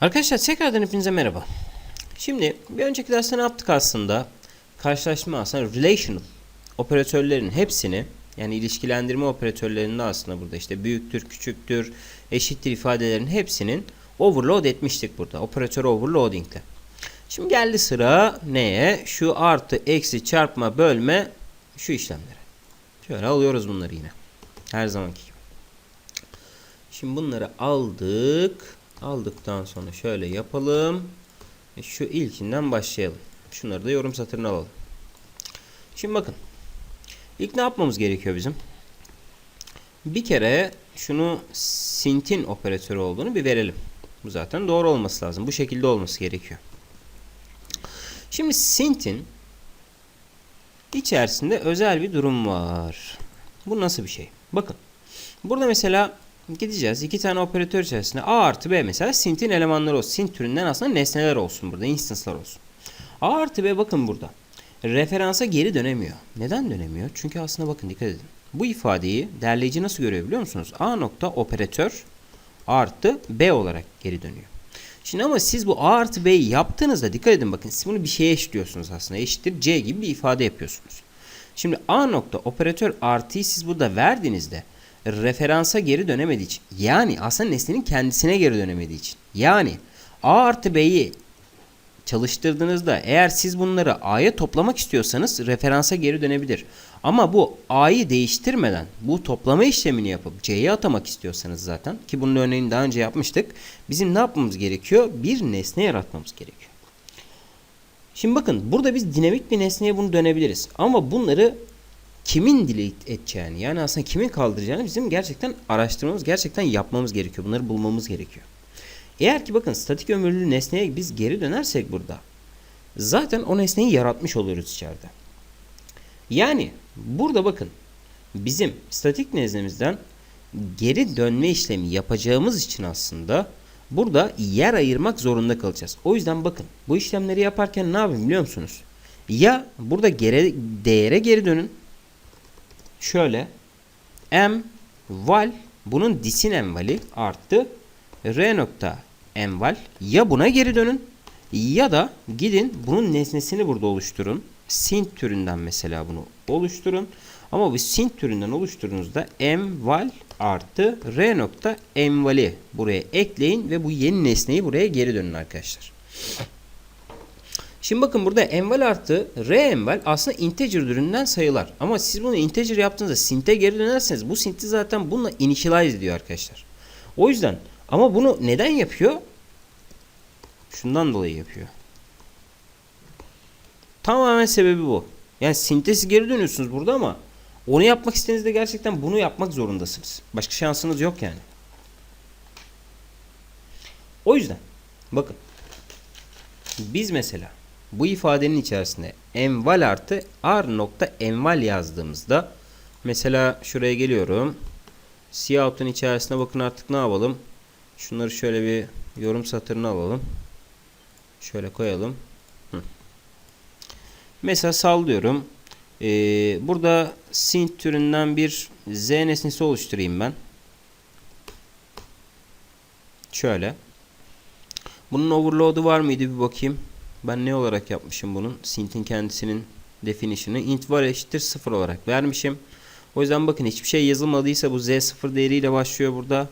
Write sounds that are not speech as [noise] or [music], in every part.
Arkadaşlar tekrardan hepinize merhaba. Şimdi bir önceki derste ne yaptık aslında? Karşılaşma aslında relational operatörlerin hepsini yani ilişkilendirme operatörlerinde aslında burada işte büyüktür, küçüktür, eşittir ifadelerin hepsinin overload etmiştik burada. Operatör overloadingle. Şimdi geldi sıra neye? Şu artı, eksi, çarpma, bölme şu işlemlere. Şöyle alıyoruz bunları yine. Her zamanki gibi. Şimdi bunları aldık. Aldıktan sonra şöyle yapalım. E, Şu ilkinden başlayalım. Şunları da yorum satırına alalım. Şimdi bakın. İlk ne yapmamız gerekiyor bizim? Bir kere şunu sintin operatörü olduğunu bir verelim. Bu zaten doğru olması lazım. Bu şekilde olması gerekiyor. Şimdi sintin içerisinde özel bir durum var. Bu nasıl bir şey? Bakın. Burada mesela gideceğiz. iki tane operatör içerisinde A artı B mesela sintin elemanları olsun. Sint türünden aslında nesneler olsun burada. Instance'lar olsun. A artı B bakın burada. Referansa geri dönemiyor. Neden dönemiyor? Çünkü aslında bakın dikkat edin. Bu ifadeyi derleyici nasıl görüyor biliyor musunuz? A nokta operatör artı B olarak geri dönüyor. Şimdi ama siz bu A artı B'yi yaptığınızda dikkat edin bakın siz bunu bir şeye eşitliyorsunuz aslında. Eşittir C gibi bir ifade yapıyorsunuz. Şimdi A nokta operatör artıyı siz burada verdiğinizde referansa geri dönemediği için yani aslında nesnenin kendisine geri dönemediği için yani A artı B'yi çalıştırdığınızda eğer siz bunları A'ya toplamak istiyorsanız referansa geri dönebilir. Ama bu A'yı değiştirmeden bu toplama işlemini yapıp C'ye atamak istiyorsanız zaten ki bunun örneğini daha önce yapmıştık. Bizim ne yapmamız gerekiyor? Bir nesne yaratmamız gerekiyor. Şimdi bakın burada biz dinamik bir nesneye bunu dönebiliriz. Ama bunları kimin delete edeceğini yani aslında kimin kaldıracağını bizim gerçekten araştırmamız, gerçekten yapmamız gerekiyor. Bunları bulmamız gerekiyor. Eğer ki bakın statik ömürlü nesneye biz geri dönersek burada zaten o nesneyi yaratmış oluyoruz içeride. Yani burada bakın bizim statik nesnemizden geri dönme işlemi yapacağımız için aslında burada yer ayırmak zorunda kalacağız. O yüzden bakın bu işlemleri yaparken ne yapayım biliyor musunuz? Ya burada geri, değere geri dönün. Şöyle m val bunun disin envali arttı r nokta enval ya buna geri dönün ya da gidin bunun nesnesini burada oluşturun. Sint türünden mesela bunu oluşturun. Ama bu sint türünden oluşturduğunuzda enval artı r nokta envali buraya ekleyin ve bu yeni nesneyi buraya geri dönün arkadaşlar. Şimdi bakın burada enval artı r enval aslında integer türünden sayılar. Ama siz bunu integer yaptığınızda sinte geri dönerseniz bu sinti zaten bununla initialize ediyor arkadaşlar. O yüzden ama bunu neden yapıyor? Şundan dolayı yapıyor. Tamamen sebebi bu. Yani sintezi geri dönüyorsunuz burada ama onu yapmak istediğinizde gerçekten bunu yapmak zorundasınız. Başka şansınız yok yani. O yüzden bakın biz mesela bu ifadenin içerisinde enval artı r nokta enval yazdığımızda mesela şuraya geliyorum. Cout'un içerisine bakın artık ne yapalım? Şunları şöyle bir yorum satırına alalım. Şöyle koyalım. Hı. Mesela sallıyorum. Ee, burada sint türünden bir z nesnesi oluşturayım ben. Şöyle. Bunun overload'u var mıydı bir bakayım. Ben ne olarak yapmışım bunun? Sint'in kendisinin definition'ı int var eşittir 0 olarak vermişim. O yüzden bakın hiçbir şey yazılmadıysa bu z 0 değeriyle başlıyor burada.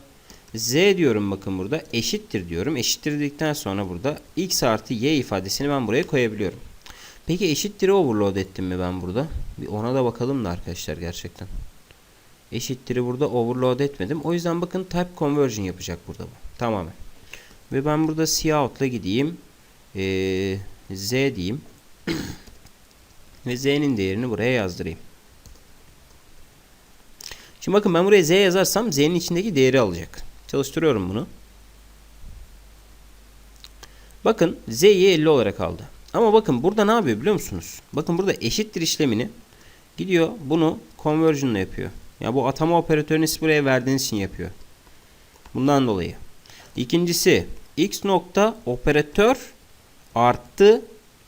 Z diyorum bakın burada eşittir diyorum. Eşittir dedikten sonra burada x artı y ifadesini ben buraya koyabiliyorum. Peki eşittir'i overload ettim mi ben burada? Bir ona da bakalım da arkadaşlar gerçekten. Eşittir'i burada overload etmedim. O yüzden bakın type conversion yapacak burada bu. Tamamen. Ve ben burada cout'la gideyim. Ee, z diyeyim. [clears throat] Ve z'nin değerini buraya yazdırayım. Şimdi bakın ben buraya z yazarsam z'nin içindeki değeri alacak. Çalıştırıyorum bunu. Bakın z'yi 50 olarak aldı. Ama bakın burada ne yapıyor biliyor musunuz? Bakın burada eşittir işlemini gidiyor bunu conversion'la yapıyor. Ya bu atama operatörünü siz buraya verdiğiniz için yapıyor. Bundan dolayı. İkincisi x nokta operatör arttı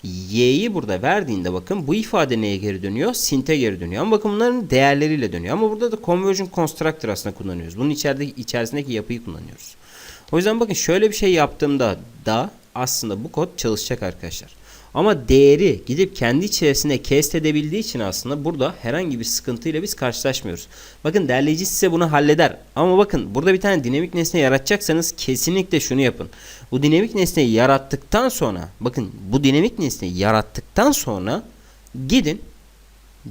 y'yi burada verdiğinde bakın bu ifade neye geri dönüyor? Sint'e geri dönüyor. Ama bakın bunların değerleriyle dönüyor. Ama burada da conversion constructor aslında kullanıyoruz. Bunun içeride, içerisindeki yapıyı kullanıyoruz. O yüzden bakın şöyle bir şey yaptığımda da aslında bu kod çalışacak arkadaşlar. Ama değeri gidip kendi içerisinde kest edebildiği için aslında burada herhangi bir sıkıntıyla biz karşılaşmıyoruz. Bakın derleyici size bunu halleder. Ama bakın burada bir tane dinamik nesne yaratacaksanız kesinlikle şunu yapın. Bu dinamik nesneyi yarattıktan sonra bakın bu dinamik nesneyi yarattıktan sonra gidin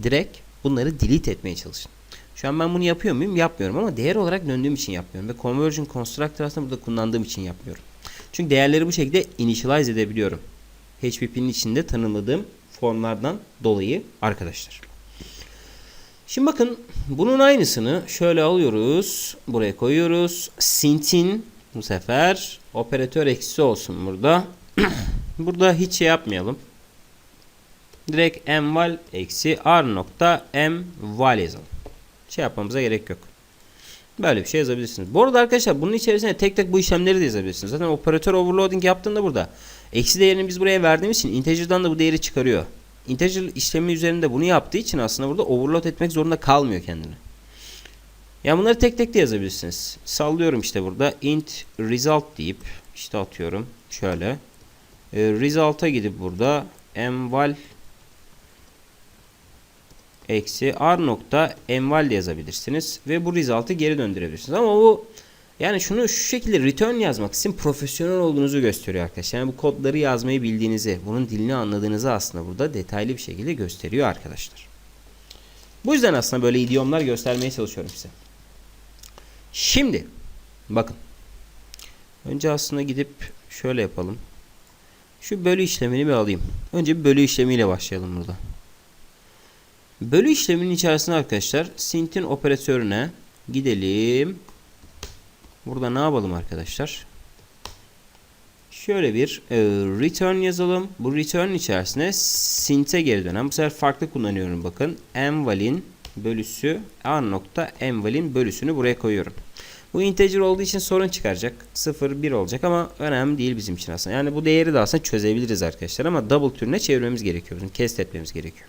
direkt bunları delete etmeye çalışın. Şu an ben bunu yapıyor muyum? Yapmıyorum ama değer olarak döndüğüm için yapmıyorum. Ve conversion constructor aslında burada kullandığım için yapmıyorum. Çünkü değerleri bu şekilde initialize edebiliyorum. HPP'nin içinde tanımladığım formlardan dolayı arkadaşlar. Şimdi bakın bunun aynısını şöyle alıyoruz. Buraya koyuyoruz. Sint'in bu sefer operatör eksi olsun burada. [clears throat] burada hiç şey yapmayalım. Direkt mval eksi r nokta mval yazalım. Şey yapmamıza gerek yok. Böyle bir şey yazabilirsiniz. Bu arada arkadaşlar bunun içerisine tek tek bu işlemleri de yazabilirsiniz. Zaten operatör overloading yaptığında burada eksi değerini biz buraya verdiğimiz için integer'dan da bu değeri çıkarıyor. Integer işlemi üzerinde bunu yaptığı için aslında burada overload etmek zorunda kalmıyor kendini. Yani bunları tek tek de yazabilirsiniz. Sallıyorum işte burada int result deyip işte atıyorum şöyle. E, result'a gidip burada mval eksi r nokta enval yazabilirsiniz ve bu result'ı geri döndürebilirsiniz. Ama bu yani şunu şu şekilde return yazmak sizin profesyonel olduğunuzu gösteriyor arkadaşlar. Yani bu kodları yazmayı bildiğinizi, bunun dilini anladığınızı aslında burada detaylı bir şekilde gösteriyor arkadaşlar. Bu yüzden aslında böyle idiomlar göstermeye çalışıyorum size. Şimdi bakın. Önce aslında gidip şöyle yapalım. Şu bölü işlemini bir alayım. Önce bir bölü işlemiyle başlayalım burada. Bölü işleminin içerisinde arkadaşlar sint'in operatörüne gidelim. Burada ne yapalım arkadaşlar? Şöyle bir e, return yazalım. Bu return içerisine sint'e geri dönen. Bu sefer farklı kullanıyorum bakın. Enval'in bölüsü a nokta enval'in bölüsünü buraya koyuyorum. Bu integer olduğu için sorun çıkaracak. 0 1 olacak ama önemli değil bizim için aslında. Yani bu değeri de aslında çözebiliriz arkadaşlar ama double türüne çevirmemiz gerekiyor. Bizim kest etmemiz gerekiyor.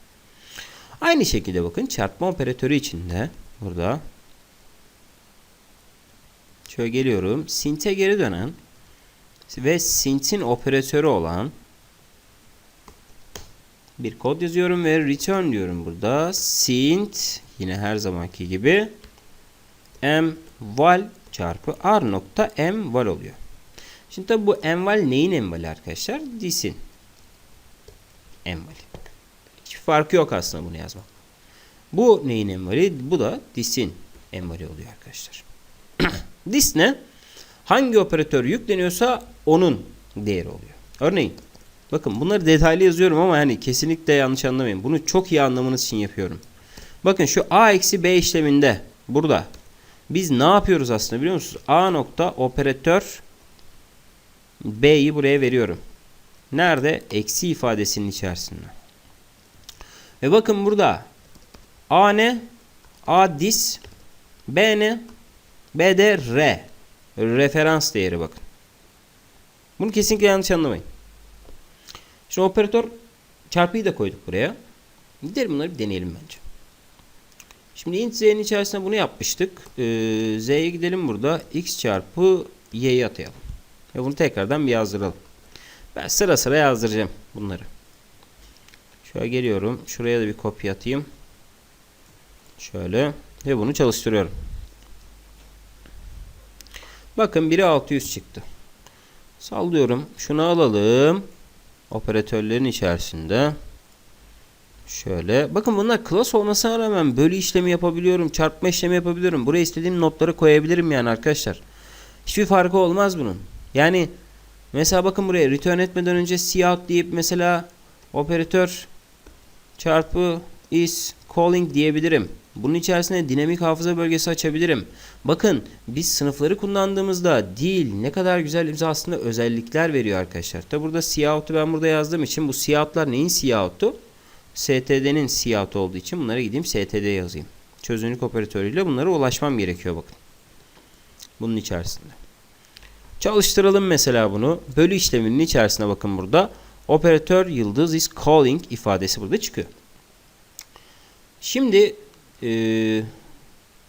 Aynı şekilde bakın çarpma operatörü içinde burada şöyle geliyorum. Sint'e geri dönen ve Sint'in operatörü olan bir kod yazıyorum ve return diyorum burada. Sint yine her zamanki gibi m val çarpı r nokta m val oluyor. Şimdi tabi bu m val neyin m vali arkadaşlar? Dis'in m vali. Farkı yok aslında bunu yazmak. Bu neyin envali? Bu da dis'in envali oluyor arkadaşlar. [clears throat] Dis ne? Hangi operatör yükleniyorsa onun değeri oluyor. Örneğin bakın bunları detaylı yazıyorum ama yani kesinlikle yanlış anlamayın. Bunu çok iyi anlamanız için yapıyorum. Bakın şu a eksi b işleminde burada biz ne yapıyoruz aslında biliyor musunuz? a nokta operatör b'yi buraya veriyorum. Nerede? Eksi ifadesinin içerisinde. Ve bakın burada A ne? A dis. B ne? B de R. Referans değeri bakın. Bunu kesinlikle yanlış anlamayın. Şimdi operatör çarpıyı da koyduk buraya. Gidelim bunları bir deneyelim bence. Şimdi int z'nin içerisinde bunu yapmıştık. Ee, z'ye gidelim burada. x çarpı y'yi atayalım. Ve bunu tekrardan bir yazdıralım. Ben sıra sıra yazdıracağım bunları. Şöyle geliyorum. Şuraya da bir kopya atayım. Şöyle. Ve bunu çalıştırıyorum. Bakın biri 600 çıktı. Sallıyorum. Şunu alalım. Operatörlerin içerisinde. Şöyle. Bakın bunlar class olmasına rağmen bölü işlemi yapabiliyorum. Çarpma işlemi yapabiliyorum. Buraya istediğim notları koyabilirim yani arkadaşlar. Hiçbir farkı olmaz bunun. Yani mesela bakın buraya return etmeden önce cout deyip mesela operatör çarpı is calling diyebilirim. Bunun içerisine dinamik hafıza bölgesi açabilirim. Bakın biz sınıfları kullandığımızda dil ne kadar güzel bize aslında özellikler veriyor arkadaşlar. Tabi burada cout'u ben burada yazdığım için bu cout'lar neyin cout'u? std'nin cout olduğu için bunlara gideyim std yazayım. Çözünürlük operatörüyle bunlara ulaşmam gerekiyor bakın. Bunun içerisinde. Çalıştıralım mesela bunu. Bölü işleminin içerisine bakın burada. Operatör yıldız is calling ifadesi burada çıkıyor. Şimdi e,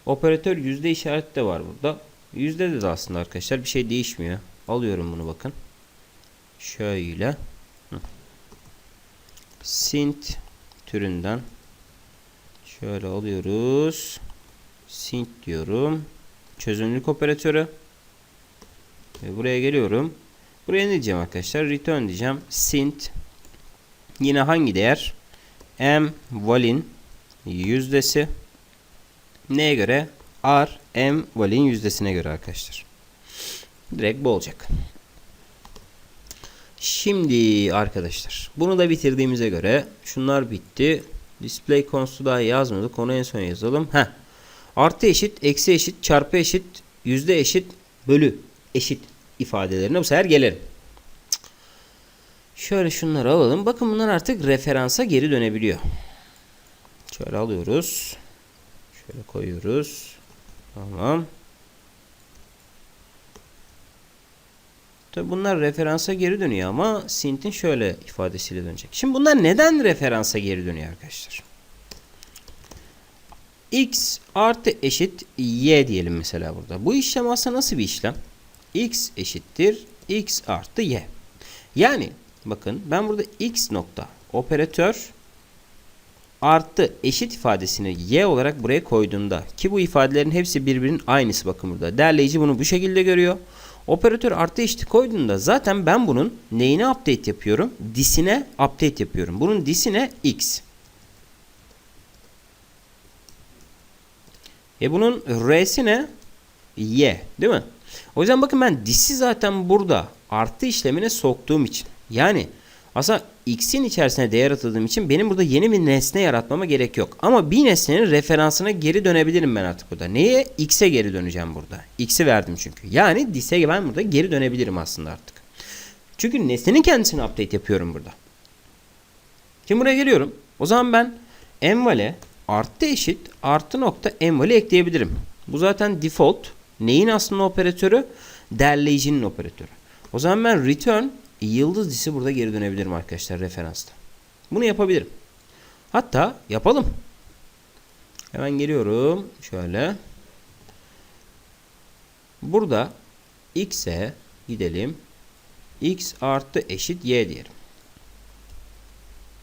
operatör yüzde işareti de var burada. Yüzde de aslında arkadaşlar bir şey değişmiyor. Alıyorum bunu bakın. Şöyle. Sint türünden şöyle alıyoruz. Sint diyorum. Çözünürlük operatörü. Ve buraya geliyorum. Buraya ne diyeceğim arkadaşlar? Return diyeceğim. Sint. Yine hangi değer? M valin yüzdesi. Neye göre? R M valin yüzdesine göre arkadaşlar. Direkt bu olacak. Şimdi arkadaşlar bunu da bitirdiğimize göre şunlar bitti. Display konusu daha yazmadık. Onu en son yazalım. Heh. Artı eşit, eksi eşit, çarpı eşit, yüzde eşit, bölü eşit ifadelerine bu sefer gelelim. Şöyle şunları alalım. Bakın bunlar artık referansa geri dönebiliyor. Şöyle alıyoruz. Şöyle koyuyoruz. Tamam. Tabi bunlar referansa geri dönüyor ama Sint'in şöyle ifadesiyle dönecek. Şimdi bunlar neden referansa geri dönüyor arkadaşlar? X artı eşit Y diyelim mesela burada. Bu işlem aslında nasıl bir işlem? X eşittir X artı Y. Yani bakın ben burada X nokta operatör artı eşit ifadesini y olarak buraya koyduğumda ki bu ifadelerin hepsi birbirinin aynısı bakın burada. Derleyici bunu bu şekilde görüyor. Operatör artı eşit koyduğunda zaten ben bunun neyine update yapıyorum? Disine update yapıyorum. Bunun disine x. E bunun r'si ne? Y değil mi? O yüzden bakın ben disi zaten burada artı işlemine soktuğum için. Yani aslında x'in içerisine değer atadığım için benim burada yeni bir nesne yaratmama gerek yok. Ama bir nesnenin referansına geri dönebilirim ben artık burada. Neye? X'e geri döneceğim burada. X'i verdim çünkü. Yani dis'e ben burada geri dönebilirim aslında artık. Çünkü nesnenin kendisini update yapıyorum burada. Şimdi buraya geliyorum. O zaman ben envale artı eşit artı nokta envale ekleyebilirim. Bu zaten default. Neyin aslında operatörü? Derleyicinin operatörü. O zaman ben return yıldız disi burada geri dönebilirim arkadaşlar referansta. Bunu yapabilirim. Hatta yapalım. Hemen geliyorum. Şöyle. Burada x'e gidelim. x artı eşit y diyelim.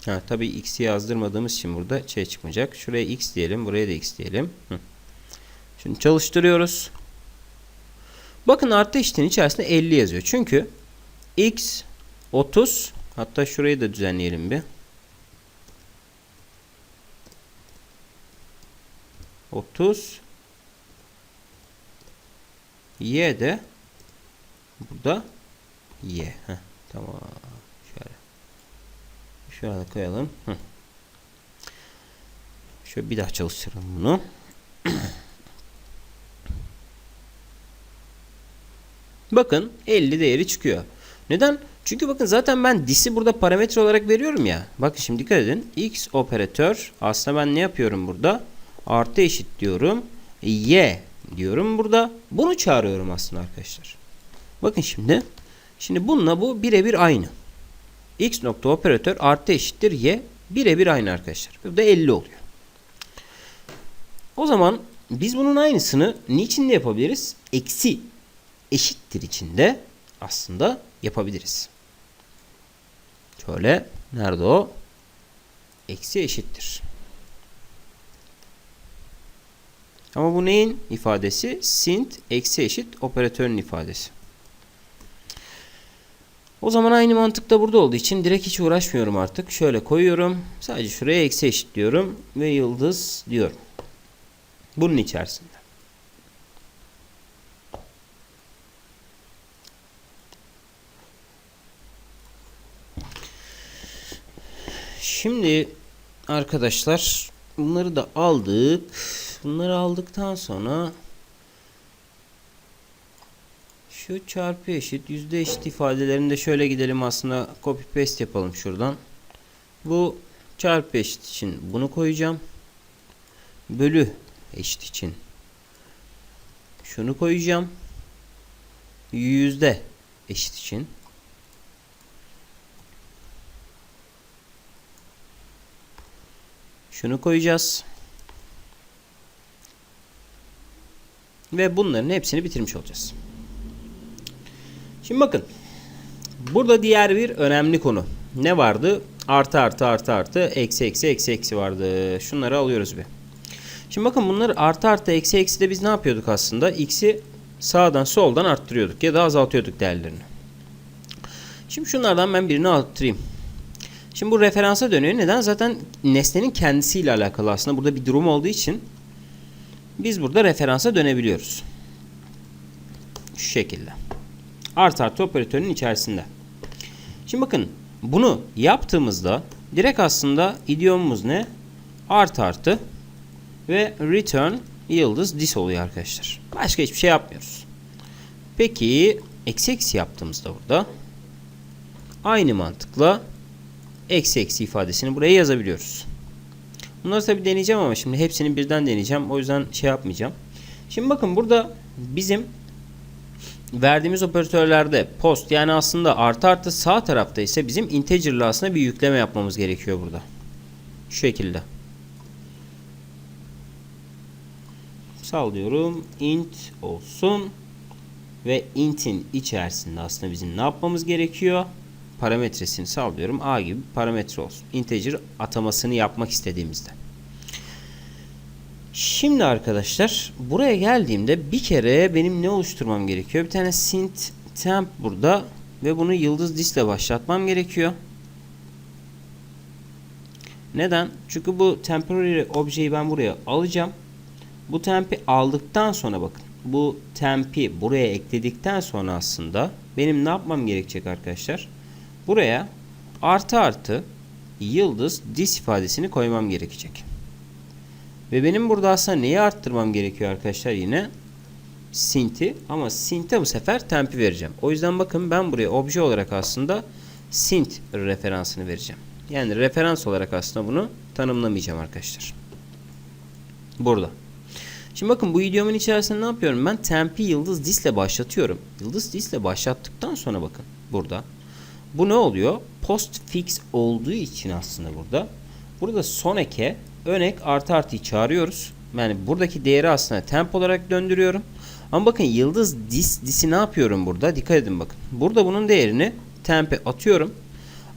Ha, tabii x'i yazdırmadığımız için burada şey çıkmayacak. Şuraya x diyelim. Buraya da x diyelim. Hı. Şimdi çalıştırıyoruz. Bakın artı eşitin içerisinde 50 yazıyor. Çünkü x 30 hatta şurayı da düzenleyelim bir. 30 y de burada y. Heh, tamam. Şöyle. Şöyle koyalım. Hı. Şöyle bir daha çalıştıralım bunu. [clears throat] Bakın 50 değeri çıkıyor. Neden? Çünkü bakın zaten ben dis'i burada parametre olarak veriyorum ya. Bakın şimdi dikkat edin. X operatör aslında ben ne yapıyorum burada? Artı eşit diyorum. Y diyorum burada. Bunu çağırıyorum aslında arkadaşlar. Bakın şimdi. Şimdi bununla bu birebir aynı. X nokta operatör artı eşittir Y. Birebir aynı arkadaşlar. Bu da 50 oluyor. O zaman biz bunun aynısını niçin de yapabiliriz? Eksi eşittir içinde aslında yapabiliriz. Şöyle nerede o? Eksi eşittir. Ama bu neyin ifadesi? Sint eksi eşit operatörün ifadesi. O zaman aynı mantıkta burada olduğu için direkt hiç uğraşmıyorum artık. Şöyle koyuyorum. Sadece şuraya eksi eşit diyorum ve yıldız diyorum. Bunun içerisinde. Şimdi arkadaşlar bunları da aldık. Bunları aldıktan sonra şu çarpı eşit yüzde eşit ifadelerinde şöyle gidelim aslında copy paste yapalım şuradan. Bu çarpı eşit için bunu koyacağım. Bölü eşit için şunu koyacağım. Yüzde eşit için Şunu koyacağız. Ve bunların hepsini bitirmiş olacağız. Şimdi bakın. Burada diğer bir önemli konu. Ne vardı? Artı artı artı artı eksi eksi eksi eksi vardı. Şunları alıyoruz bir. Şimdi bakın bunları artı artı eksi eksi de biz ne yapıyorduk aslında? X'i sağdan soldan arttırıyorduk ya da azaltıyorduk değerlerini. Şimdi şunlardan ben birini arttırayım. Şimdi bu referansa dönüyor. Neden? Zaten nesnenin kendisiyle alakalı aslında. Burada bir durum olduğu için biz burada referansa dönebiliyoruz. Şu şekilde. Artı artı operatörünün içerisinde. Şimdi bakın bunu yaptığımızda direkt aslında idiomumuz ne? Artı artı ve return yıldız dis oluyor arkadaşlar. Başka hiçbir şey yapmıyoruz. Peki eksi eksi yaptığımızda burada aynı mantıkla eksi eksi ifadesini buraya yazabiliyoruz. Bunları tabi deneyeceğim ama şimdi hepsini birden deneyeceğim. O yüzden şey yapmayacağım. Şimdi bakın burada bizim verdiğimiz operatörlerde post yani aslında artı artı sağ tarafta ise bizim integer'lı aslında bir yükleme yapmamız gerekiyor burada. Şu şekilde. Sallıyorum. int olsun. Ve int'in içerisinde aslında bizim ne yapmamız gerekiyor? Parametresini sallıyorum. A gibi bir parametre olsun. Integer atamasını yapmak istediğimizde. Şimdi arkadaşlar buraya geldiğimde bir kere benim ne oluşturmam gerekiyor? Bir tane sint temp burada ve bunu yıldız dis ile başlatmam gerekiyor. Neden? Çünkü bu temporary objeyi ben buraya alacağım. Bu tempi aldıktan sonra bakın. Bu tempi buraya ekledikten sonra aslında benim ne yapmam gerekecek arkadaşlar? Buraya artı artı yıldız dis ifadesini koymam gerekecek. Ve benim burada aslında neyi arttırmam gerekiyor arkadaşlar yine? Sint'i ama sint'e bu sefer tempi vereceğim. O yüzden bakın ben buraya obje olarak aslında sint referansını vereceğim. Yani referans olarak aslında bunu tanımlamayacağım arkadaşlar. Burada. Şimdi bakın bu idiomun içerisinde ne yapıyorum? Ben tempi yıldız disle başlatıyorum. Yıldız disle başlattıktan sonra bakın burada. Bu ne oluyor? Postfix olduğu için aslında burada. Burada son eke ön ek artı artıyı çağırıyoruz. Yani buradaki değeri aslında temp olarak döndürüyorum. Ama bakın yıldız dis disi ne yapıyorum burada? Dikkat edin bakın. Burada bunun değerini temp'e atıyorum.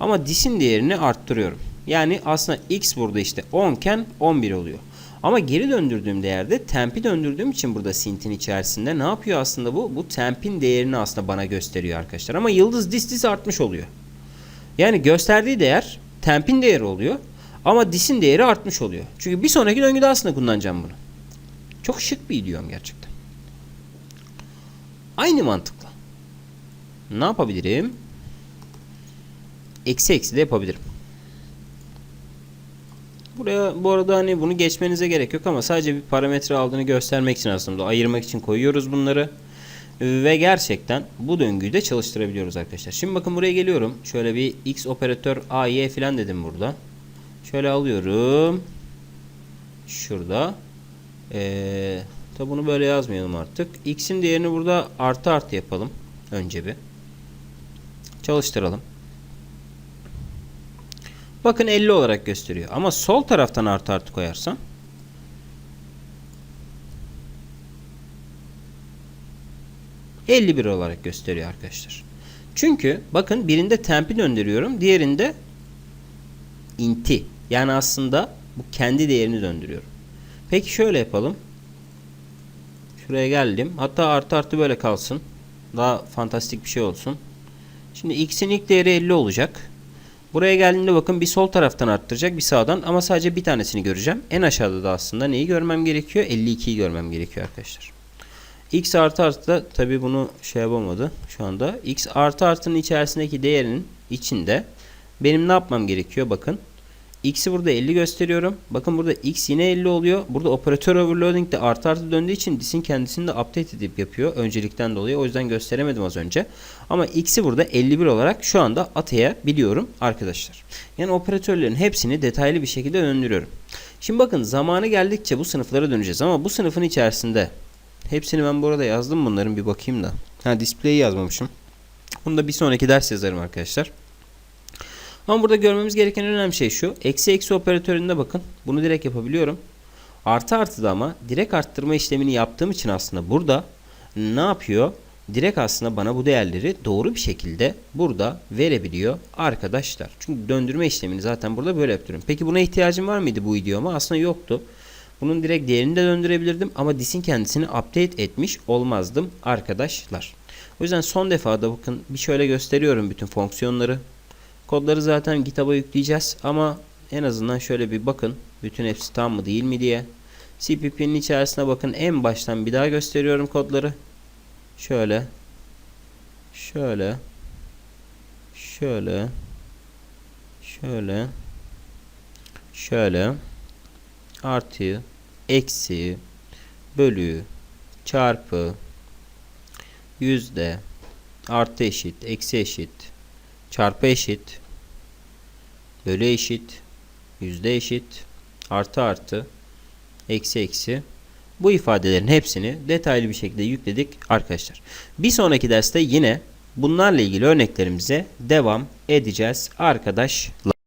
Ama dis'in değerini arttırıyorum. Yani aslında x burada işte 10 iken 11 oluyor. Ama geri döndürdüğüm değerde temp'i döndürdüğüm için burada sint'in içerisinde ne yapıyor aslında bu? Bu temp'in değerini aslında bana gösteriyor arkadaşlar. Ama yıldız dis dis artmış oluyor. Yani gösterdiği değer temp'in değeri oluyor. Ama dis'in değeri artmış oluyor. Çünkü bir sonraki döngüde aslında kullanacağım bunu. Çok şık bir idiom gerçekten. Aynı mantıkla. Ne yapabilirim? Eksi eksi de yapabilirim. Buraya bu arada hani bunu geçmenize gerek yok ama sadece bir parametre aldığını göstermek için aslında ayırmak için koyuyoruz bunları. Ve gerçekten bu döngüyü de çalıştırabiliyoruz arkadaşlar. Şimdi bakın buraya geliyorum. Şöyle bir x operatör a, y falan dedim burada. Şöyle alıyorum. Şurada. Ee, tabi bunu böyle yazmayalım artık. X'in değerini burada artı artı yapalım. Önce bir. Çalıştıralım. Bakın 50 olarak gösteriyor. Ama sol taraftan artı artı koyarsam ...51 olarak gösteriyor arkadaşlar. Çünkü bakın birinde tempi döndürüyorum. Diğerinde inti. Yani aslında bu kendi değerini döndürüyorum. Peki şöyle yapalım. Şuraya geldim. Hatta artı artı böyle kalsın. Daha fantastik bir şey olsun. Şimdi x'in ilk değeri 50 olacak. Buraya geldiğinde bakın bir sol taraftan arttıracak bir sağdan ama sadece bir tanesini göreceğim. En aşağıda da aslında neyi görmem gerekiyor? 52'yi görmem gerekiyor arkadaşlar. x artı artı da tabi bunu şey yapamadı şu anda. x artı artının içerisindeki değerinin içinde benim ne yapmam gerekiyor bakın. X'i burada 50 gösteriyorum. Bakın burada X yine 50 oluyor. Burada operatör overloading de artı artı döndüğü için dis'in kendisini de update edip yapıyor. Öncelikten dolayı. O yüzden gösteremedim az önce. Ama X'i burada 51 olarak şu anda atayabiliyorum arkadaşlar. Yani operatörlerin hepsini detaylı bir şekilde döndürüyorum. Şimdi bakın zamanı geldikçe bu sınıflara döneceğiz. Ama bu sınıfın içerisinde hepsini ben bu arada yazdım bunların bir bakayım da. Ha display'i yazmamışım. Bunu da bir sonraki ders yazarım arkadaşlar. Ama burada görmemiz gereken önemli şey şu. Eksi eksi operatöründe bakın. Bunu direkt yapabiliyorum. Artı artı da ama direkt arttırma işlemini yaptığım için aslında burada ne yapıyor? Direkt aslında bana bu değerleri doğru bir şekilde burada verebiliyor arkadaşlar. Çünkü döndürme işlemini zaten burada böyle yapıyorum. Peki buna ihtiyacım var mıydı bu videoma? Aslında yoktu. Bunun direkt değerini de döndürebilirdim ama disin kendisini update etmiş olmazdım arkadaşlar. O yüzden son defa da bakın bir şöyle gösteriyorum bütün fonksiyonları. Kodları zaten GitHub'a yükleyeceğiz ama en azından şöyle bir bakın. Bütün hepsi tam mı değil mi diye. CPP'nin içerisine bakın. En baştan bir daha gösteriyorum kodları. Şöyle. Şöyle. Şöyle. Şöyle. Şöyle. Artı. Eksi. Bölü. Çarpı. Yüzde. Artı eşit. Eksi eşit. Çarpı eşit. Bölü eşit. Yüzde eşit. Artı artı. Eksi eksi. Bu ifadelerin hepsini detaylı bir şekilde yükledik arkadaşlar. Bir sonraki derste yine bunlarla ilgili örneklerimize devam edeceğiz arkadaşlar.